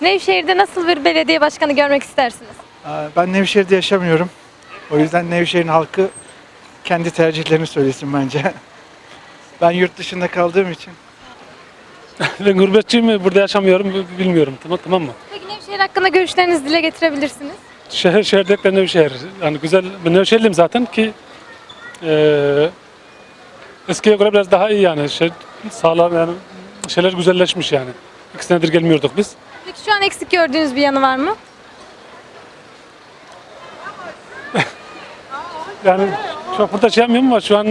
Nevşehir'de nasıl bir belediye başkanı görmek istersiniz? Ben Nevşehir'de yaşamıyorum. O yüzden Nevşehir'in halkı kendi tercihlerini söylesin bence. Ben yurt dışında kaldığım için. Ben gurbetçiyim burada yaşamıyorum bilmiyorum tamam tamam mı? Peki Nevşehir hakkında görüşlerinizi dile getirebilirsiniz. Şehir şehirde Nevşehir. Yani güzel ben Nevşehirliyim zaten ki eee eskiye göre biraz daha iyi yani şey sağlam yani şeyler güzelleşmiş yani. İki senedir gelmiyorduk biz. Peki şu an eksik gördüğünüz bir yanı var mı? Yani çok burada şey yapmıyorum ama şu an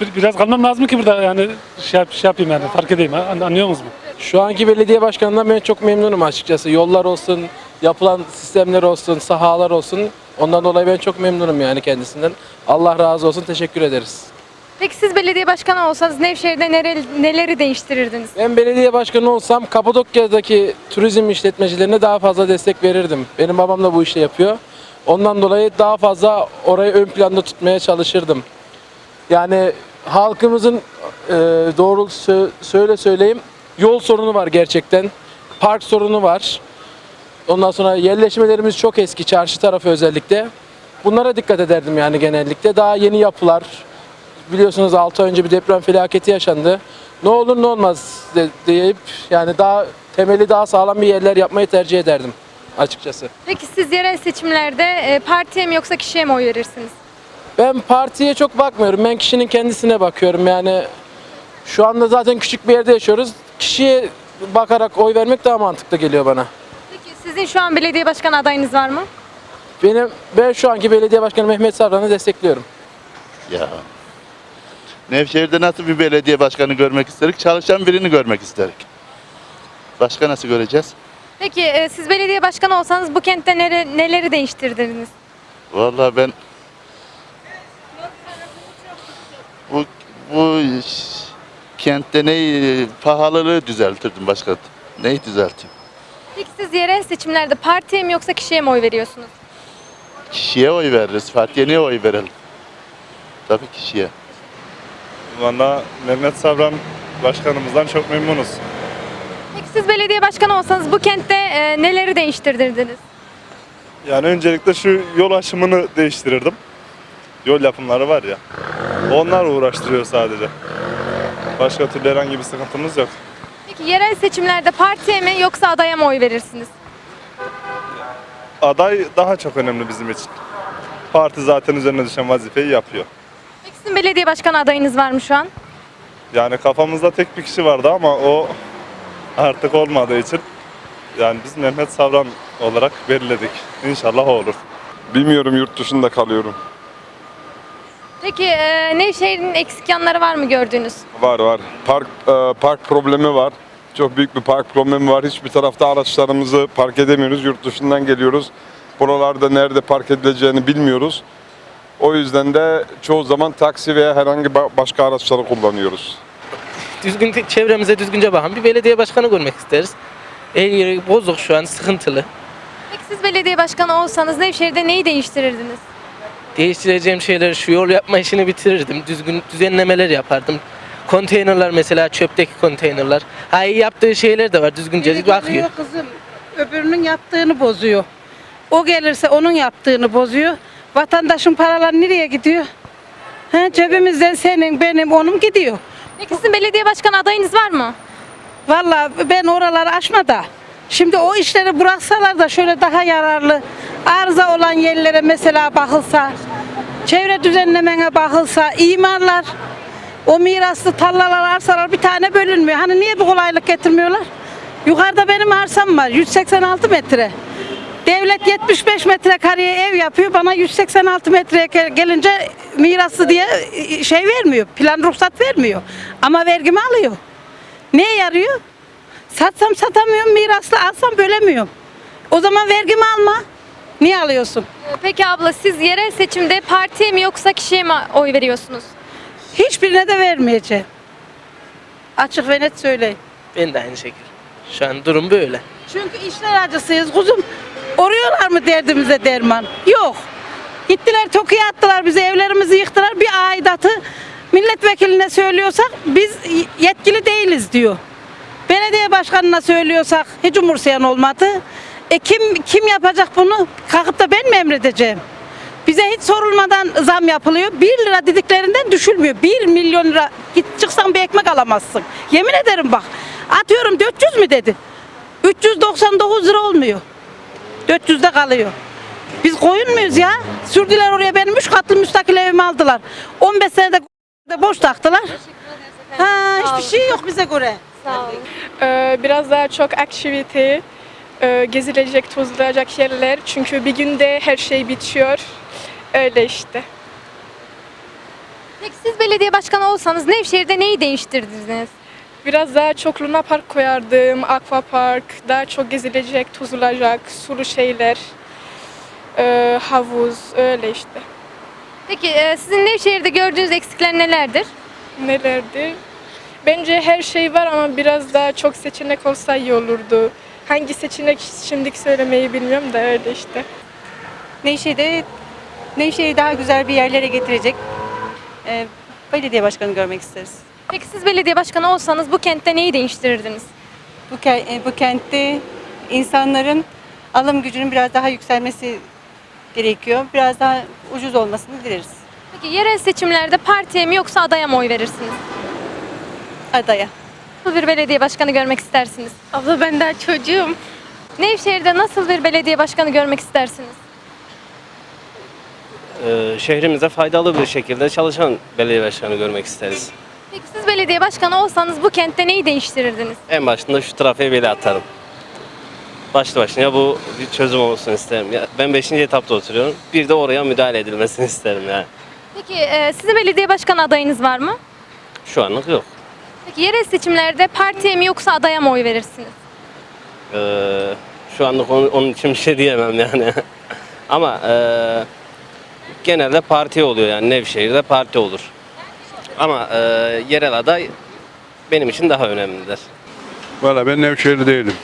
bir- biraz kalmam lazım ki burada yani şey, yap, şey yapayım yani fark edeyim An- anlıyor musunuz? Şu anki belediye başkanından ben çok memnunum açıkçası. Yollar olsun, yapılan sistemler olsun, sahalar olsun. Ondan dolayı ben çok memnunum yani kendisinden. Allah razı olsun, teşekkür ederiz. Peki siz belediye başkanı olsanız Nevşehir'de nere- neleri değiştirirdiniz? Ben belediye başkanı olsam Kapadokya'daki turizm işletmecilerine daha fazla destek verirdim. Benim babam da bu işi yapıyor. Ondan dolayı daha fazla orayı ön planda tutmaya çalışırdım. Yani halkımızın e, doğru sö- söyle söyleyeyim yol sorunu var gerçekten. Park sorunu var. Ondan sonra yerleşmelerimiz çok eski çarşı tarafı özellikle. Bunlara dikkat ederdim yani genellikle. Daha yeni yapılar. Biliyorsunuz 6 ay önce bir deprem felaketi yaşandı. Ne olur ne olmaz de, deyip yani daha temeli daha sağlam bir yerler yapmayı tercih ederdim açıkçası. Peki siz yerel seçimlerde e, partiye mi yoksa kişiye mi oy verirsiniz? Ben partiye çok bakmıyorum. Ben kişinin kendisine bakıyorum. Yani şu anda zaten küçük bir yerde yaşıyoruz. Kişiye bakarak oy vermek daha mantıklı geliyor bana. Peki sizin şu an belediye başkanı adayınız var mı? Benim ben şu anki belediye başkanı Mehmet Savran'ı destekliyorum. Ya. Nevşehir'de nasıl bir belediye başkanı görmek isterik? Çalışan birini görmek isterik. Başka nasıl göreceğiz? Peki e, siz belediye başkanı olsanız bu kentte nere- neleri değiştirirdiniz? Vallahi ben bu bu ş- kentte neyi pahalılığı düzeltirdim başka. Neyi düzelteyim? Peki siz yerel seçimlerde partiye mi yoksa kişiye mi oy veriyorsunuz? Kişiye oy veririz. Partiye niye oy verelim? Tabii kişiye. Valla Mehmet Savran başkanımızdan çok memnunuz. Peki siz belediye başkanı olsanız bu kentte e, neleri değiştirirdiniz? Yani öncelikle şu yol aşımını değiştirirdim. Yol yapımları var ya. Onlar uğraştırıyor sadece. Başka türlü herhangi bir sıkıntımız yok. Peki yerel seçimlerde partiye mi yoksa adaya mı oy verirsiniz? Aday daha çok önemli bizim için. Parti zaten üzerine düşen vazifeyi yapıyor. Sizin belediye başkanı adayınız var mı şu an? Yani kafamızda tek bir kişi vardı ama o artık olmadığı için yani biz Mehmet Savran olarak belirledik. İnşallah o olur. Bilmiyorum yurt dışında kalıyorum. Peki e, Nevşehir'in eksik yanları var mı gördüğünüz? Var var. Park e, park problemi var. Çok büyük bir park problemi var. Hiçbir tarafta araçlarımızı park edemiyoruz. Yurt dışından geliyoruz. Buralarda nerede park edileceğini bilmiyoruz. O yüzden de çoğu zaman taksi veya herhangi ba- başka araçları kullanıyoruz. düzgün çevremize düzgünce bakan bir belediye başkanı görmek isteriz. Her yeri bozuk şu an sıkıntılı. Peki siz belediye başkanı olsanız Nevşehir'de neyi değiştirirdiniz? Değiştireceğim şeyleri şu yol yapma işini bitirirdim. Düzgün düzenlemeler yapardım. Konteynerler mesela çöpteki konteynerler. Ha iyi yaptığı şeyler de var düzgünce Biri bakıyor. kızım öbürünün yaptığını bozuyor. O gelirse onun yaptığını bozuyor. Vatandaşın paraları nereye gidiyor? Ha, cebimizden senin benim onun gidiyor. Peki sizin belediye başkanı adayınız var mı? Vallahi ben oraları aşma da. Şimdi o işleri bıraksalar da şöyle daha yararlı arıza olan yerlere mesela bakılsa, çevre düzenlemene bakılsa, imarlar, o miraslı tarlalar, arsalar bir tane bölünmüyor. Hani niye bu kolaylık getirmiyorlar? Yukarıda benim arsam var 186 metre. Devlet 75 metrekareye ev yapıyor. Bana 186 metreye gel- gelince miraslı diye e, şey vermiyor. Plan ruhsat vermiyor. Ama vergimi alıyor. Neye yarıyor? Satsam satamıyorum, miraslı alsam bölemiyorum. O zaman vergimi alma. Niye alıyorsun? E, Peki abla siz yerel seçimde partiye mi yoksa kişiye mi oy veriyorsunuz? Hiçbirine de vermeyeceğim. Açık ve net söyleyeyim. Ben de aynı şekilde. Şu an durum böyle. Çünkü işler acısıyız kuzum. Oruyorlar mı derdimize derman? Yok. Gittiler Tokyo'ya attılar bizi, evlerimizi yıktılar. Bir aidatı milletvekiline söylüyorsak biz yetkili değiliz diyor. belediye başkanına söylüyorsak hiç umursayan olmadı. E kim kim yapacak bunu? Kalkıp da ben mi emredeceğim? Bize hiç sorulmadan zam yapılıyor. 1 lira dediklerinden düşülmüyor. 1 milyon lira git çıksan bir ekmek alamazsın. Yemin ederim bak. Atıyorum 400 mü dedi. 399 lira olmuyor. 400'de kalıyor. Biz koyun muyuz ya? Sürdüler oraya benim 3 katlı müstakil evimi aldılar. 15 senede de boş taktılar. Ha, hiçbir şey yok bize göre. Ee, biraz daha çok aktivite, e, gezilecek, tozulacak yerler. Çünkü bir günde her şey bitiyor. Öyle işte. Peki siz belediye başkanı olsanız Nevşehir'de neyi değiştirdiniz? Biraz daha çok Luna Park koyardım, Aqua Park, daha çok gezilecek, tozulacak, sulu şeyler, e, havuz, öyle işte. Peki e, sizin Nevşehir'de gördüğünüz eksikler nelerdir? Nelerdi? Bence her şey var ama biraz daha çok seçenek olsa iyi olurdu. Hangi seçenek şimdiki söylemeyi bilmiyorum da öyle işte. Nevşehir'de Nevşehir'i daha güzel bir yerlere getirecek e, belediye başkanı görmek isteriz. Peki siz belediye başkanı olsanız bu kentte neyi değiştirirdiniz? Bu, ke- e, bu kentte insanların alım gücünün biraz daha yükselmesi gerekiyor. Biraz daha ucuz olmasını dileriz. Peki yerel seçimlerde partiye mi yoksa adaya mı oy verirsiniz? Adaya. Nasıl bir belediye başkanı görmek istersiniz? Abla ben daha çocuğum. Nevşehir'de nasıl bir belediye başkanı görmek istersiniz? Ee, şehrimize faydalı bir şekilde çalışan belediye başkanı görmek isteriz. Peki siz belediye başkanı olsanız bu kentte neyi değiştirirdiniz? En başında şu trafiğe bile atarım. Başlı başına bu bir çözüm olsun isterim. Ya ben 5. etapta oturuyorum. Bir de oraya müdahale edilmesini isterim yani. Peki e, sizin belediye başkanı adayınız var mı? Şu anlık yok. Peki yerel seçimlerde partiye mi yoksa adaya mı oy verirsiniz? Ee, şu anlık onun, onun için bir şey diyemem yani. Ama ee, genelde parti oluyor yani Nevşehir'de parti olur. Ama ee, yerel aday benim için daha önemlidir. Valla ben Nevşehirli değilim.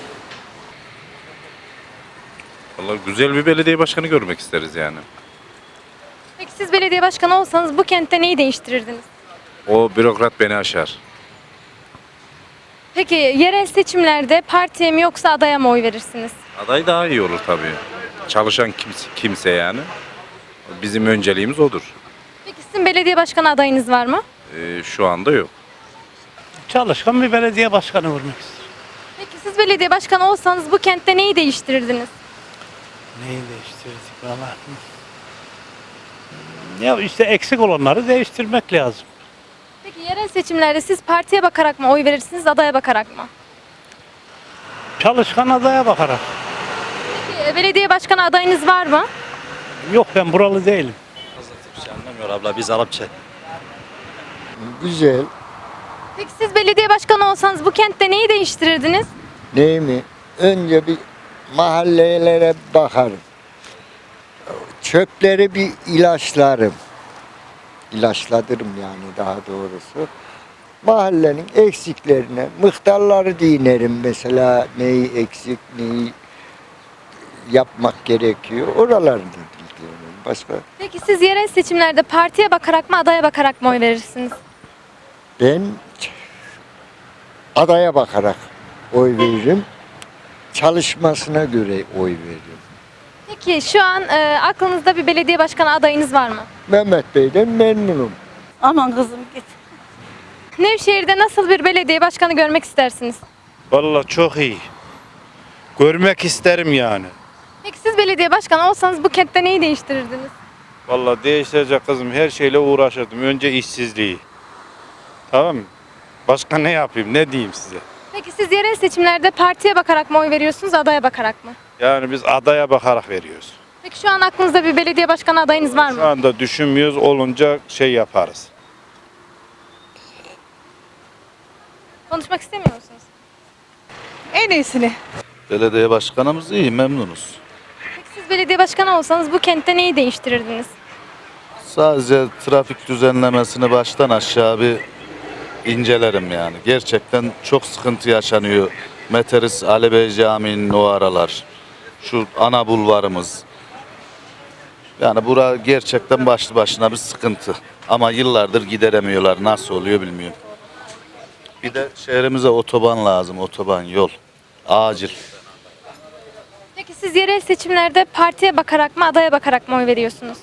Vallahi güzel bir belediye başkanı görmek isteriz yani. Peki siz belediye başkanı olsanız bu kentte neyi değiştirirdiniz? O bürokrat beni aşar. Peki yerel seçimlerde partiye mi yoksa adaya mı oy verirsiniz? Aday daha iyi olur tabii. Çalışan kimse, kimse yani. Bizim önceliğimiz odur. Peki sizin belediye başkanı adayınız var mı? Ee, şu anda yok. Çalışkan bir belediye başkanı olmak isterim. Peki siz belediye başkanı olsanız bu kentte neyi değiştirirdiniz? Neyi değiştirdik valla? Ya işte eksik olanları değiştirmek lazım. Peki yerel seçimlerde siz partiye bakarak mı oy verirsiniz, adaya bakarak mı? Çalışkan adaya bakarak. Peki e, belediye başkanı adayınız var mı? Yok ben buralı değilim. Anlamıyor abla biz Arapça. Güzel. Peki siz belediye başkanı olsanız bu kentte neyi değiştirirdiniz? Değil mi? Önce bir mahallelere bakarım. Çöpleri bir ilaçlarım. İlaçladırım yani daha doğrusu. Mahallenin eksiklerine, mıhtarları dinerim mesela neyi eksik, neyi yapmak gerekiyor. Oraları da dinlerim. Başka Peki siz yerel seçimlerde partiye bakarak mı, adaya bakarak mı oy verirsiniz? Ben adaya bakarak oy veririm. Çalışmasına göre oy veririm. Peki şu an e, aklınızda bir belediye başkanı adayınız var mı? Mehmet Bey'den memnunum. Aman kızım git. Nevşehir'de nasıl bir belediye başkanı görmek istersiniz? Vallahi çok iyi. Görmek isterim yani. Peki siz belediye başkanı olsanız bu kentte neyi değiştirirdiniz? Vallahi değiştirecek kızım her şeyle uğraşırdım. Önce işsizliği. Tamam mı? Başka ne yapayım ne diyeyim size? Peki siz yerel seçimlerde partiye bakarak mı oy veriyorsunuz, adaya bakarak mı? Yani biz adaya bakarak veriyoruz. Peki şu an aklınızda bir belediye başkanı adayınız var Şu mı? anda düşünmüyoruz olunca şey yaparız. Konuşmak istemiyor musunuz? En iyisini. Belediye başkanımız iyi, memnunuz. Peki siz belediye başkanı olsanız bu kentte neyi değiştirirdiniz? Sadece trafik düzenlemesini baştan aşağı bir incelerim yani. Gerçekten çok sıkıntı yaşanıyor. Meteris Ali Bey Camii'nin o aralar. Şu ana bulvarımız. Yani bura gerçekten başlı başına bir sıkıntı. Ama yıllardır gideremiyorlar. Nasıl oluyor bilmiyorum. Bir de şehrimize otoban lazım, otoban, yol. Acil. Peki siz yerel seçimlerde partiye bakarak mı adaya bakarak mı oy veriyorsunuz?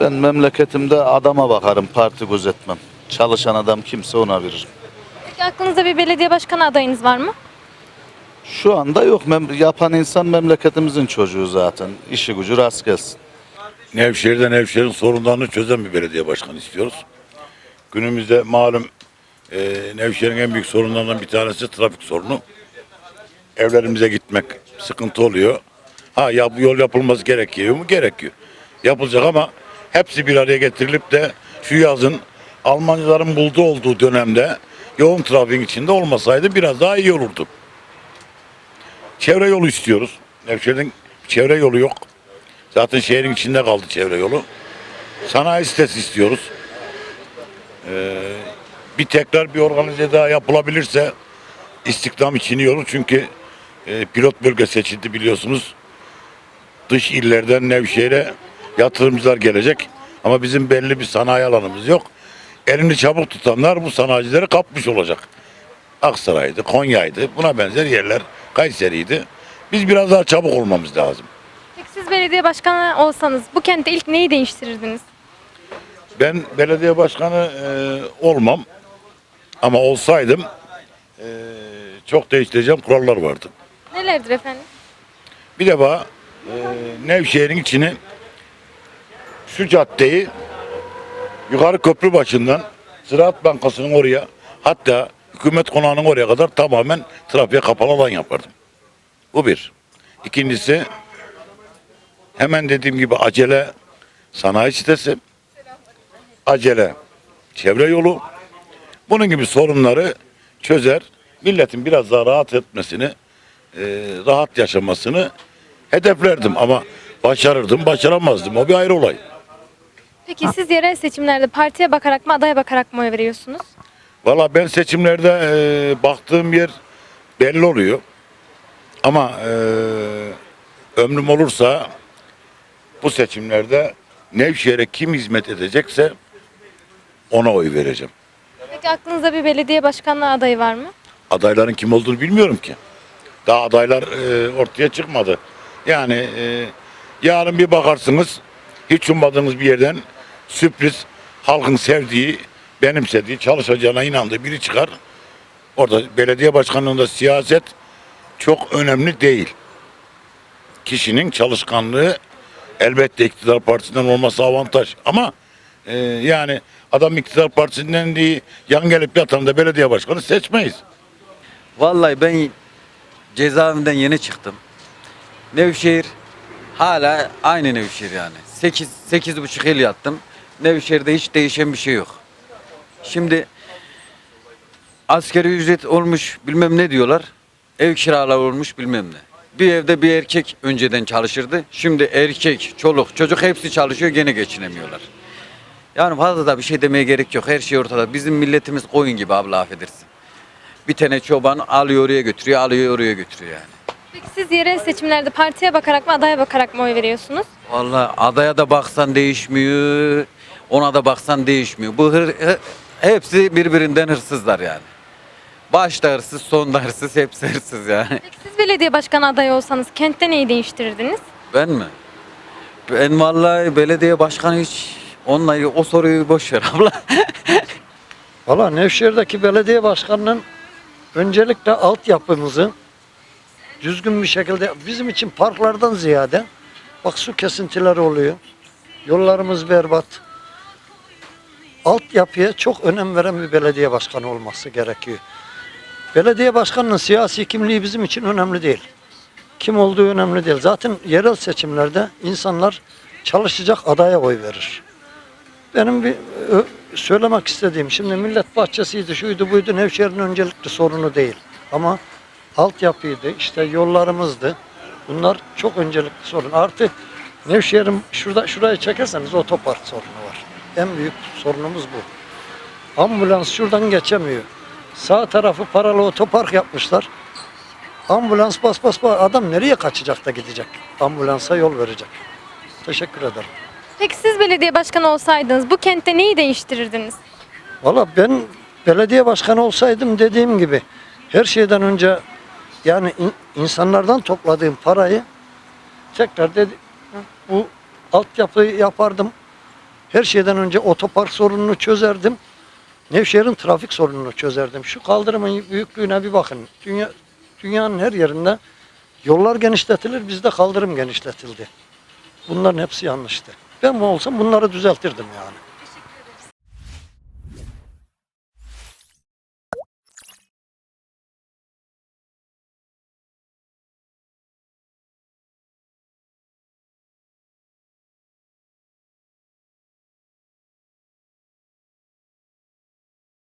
Ben memleketimde adama bakarım, parti gözetmem. Çalışan adam kimse ona veririm. Peki aklınızda bir belediye başkanı adayınız var mı? Şu anda yok. Mem- yapan insan memleketimizin çocuğu zaten. İşi gücü rast gelsin. Nevşehir'de Nevşehir'in sorunlarını çözen bir belediye başkanı istiyoruz. Günümüzde malum e, Nevşehir'in en büyük sorunlarından bir tanesi trafik sorunu. Evlerimize gitmek sıkıntı oluyor. Ha ya bu yol yapılması gerekiyor mu? Gerekiyor. Yapılacak ama hepsi bir araya getirilip de şu yazın Almancıların bulduğu olduğu dönemde yoğun trafiğin içinde olmasaydı biraz daha iyi olurdu. Çevre yolu istiyoruz. Nevşehir'in çevre yolu yok. Zaten şehrin içinde kaldı çevre yolu. Sanayi sitesi istiyoruz. Ee, bir tekrar bir organize daha yapılabilirse istihdam için olur. Çünkü e, pilot bölge seçildi biliyorsunuz. Dış illerden Nevşehir'e yatırımcılar gelecek. Ama bizim belli bir sanayi alanımız yok. Elini çabuk tutanlar bu sanayicileri kapmış olacak. Aksaray'dı, Konya'ydı, buna benzer yerler, Kayseri'ydi. Biz biraz daha çabuk olmamız lazım. Peki siz belediye başkanı olsanız bu kentte ilk neyi değiştirirdiniz? Ben belediye başkanı e, olmam ama olsaydım e, çok değiştireceğim kurallar vardı. Nelerdir efendim? Bir defa e, Nevşehir'in içini şu caddeyi yukarı köprü başından Ziraat Bankası'nın oraya hatta hükümet konağının oraya kadar tamamen trafiğe kapalı alan yapardım. Bu bir. İkincisi hemen dediğim gibi acele sanayi sitesi acele çevre yolu bunun gibi sorunları çözer milletin biraz daha rahat etmesini e, rahat yaşamasını hedeflerdim ama başarırdım başaramazdım o bir ayrı olay. Peki siz yerel seçimlerde partiye bakarak mı adaya bakarak mı oy veriyorsunuz? Valla ben seçimlerde e, baktığım yer belli oluyor. Ama e, ömrüm olursa bu seçimlerde Nevşehir'e kim hizmet edecekse ona oy vereceğim. Peki aklınızda bir belediye başkanlığı adayı var mı? Adayların kim olduğunu bilmiyorum ki. Daha adaylar e, ortaya çıkmadı. Yani e, yarın bir bakarsınız hiç ummadığınız bir yerden sürpriz halkın sevdiği, benimsediği, çalışacağına inandığı biri çıkar. Orada belediye başkanlığında siyaset çok önemli değil. Kişinin çalışkanlığı elbette iktidar partisinden olması avantaj. Ama e, yani adam iktidar partisinden değil, yan gelip yatan da belediye başkanı seçmeyiz. Vallahi ben cezaevinden yeni çıktım. Nevşehir hala aynı Nevşehir yani. 8 sekiz buçuk yıl yattım. Nevşehir'de hiç değişen bir şey yok. Şimdi askeri ücret olmuş bilmem ne diyorlar. Ev kiraları olmuş bilmem ne. Bir evde bir erkek önceden çalışırdı. Şimdi erkek, çoluk, çocuk hepsi çalışıyor gene geçinemiyorlar. Yani fazla da bir şey demeye gerek yok. Her şey ortada. Bizim milletimiz koyun gibi abla affedersin. Bir tane çoban alıyor oraya götürüyor, alıyor oraya götürüyor yani. Peki siz yerel seçimlerde partiye bakarak mı adaya bakarak mı oy veriyorsunuz? Vallahi adaya da baksan değişmiyor, ona da baksan değişmiyor. Bu hır, hı- hepsi birbirinden hırsızlar yani. Başta hırsız, sonda hırsız, hepsi hırsız yani. Peki siz belediye başkanı adayı olsanız kentte neyi değiştirirdiniz? Ben mi? Ben vallahi belediye başkanı hiç onunla o soruyu boş ver abla. Valla Nevşehir'deki belediye başkanının öncelikle altyapımızı düzgün bir şekilde bizim için parklardan ziyade bak su kesintileri oluyor. Yollarımız berbat. Altyapıya çok önem veren bir belediye başkanı olması gerekiyor. Belediye başkanının siyasi kimliği bizim için önemli değil. Kim olduğu önemli değil. Zaten yerel seçimlerde insanlar çalışacak adaya oy verir. Benim bir söylemek istediğim şimdi millet bahçesiydi, şuydu buydu Nevşehir'in öncelikli sorunu değil. Ama altyapıydı, işte yollarımızdı. Bunlar çok öncelikli sorun. Artı Nevşehir'in şurada şurayı çekerseniz otopark sorunu var. En büyük sorunumuz bu. Ambulans şuradan geçemiyor. Sağ tarafı paralı otopark yapmışlar. Ambulans bas bas bas. Adam nereye kaçacak da gidecek? Ambulansa yol verecek. Teşekkür ederim. Peki siz belediye başkanı olsaydınız bu kentte neyi değiştirirdiniz? Valla ben belediye başkanı olsaydım dediğim gibi her şeyden önce yani in- insanlardan topladığım parayı tekrar dedi bu altyapıyı yapardım. Her şeyden önce otopark sorununu çözerdim. Nevşehir'in trafik sorununu çözerdim. Şu kaldırımın büyüklüğüne bir bakın. Dünya, dünyanın her yerinde yollar genişletilir, bizde kaldırım genişletildi. Bunların hepsi yanlıştı. Ben mi olsam bunları düzeltirdim yani.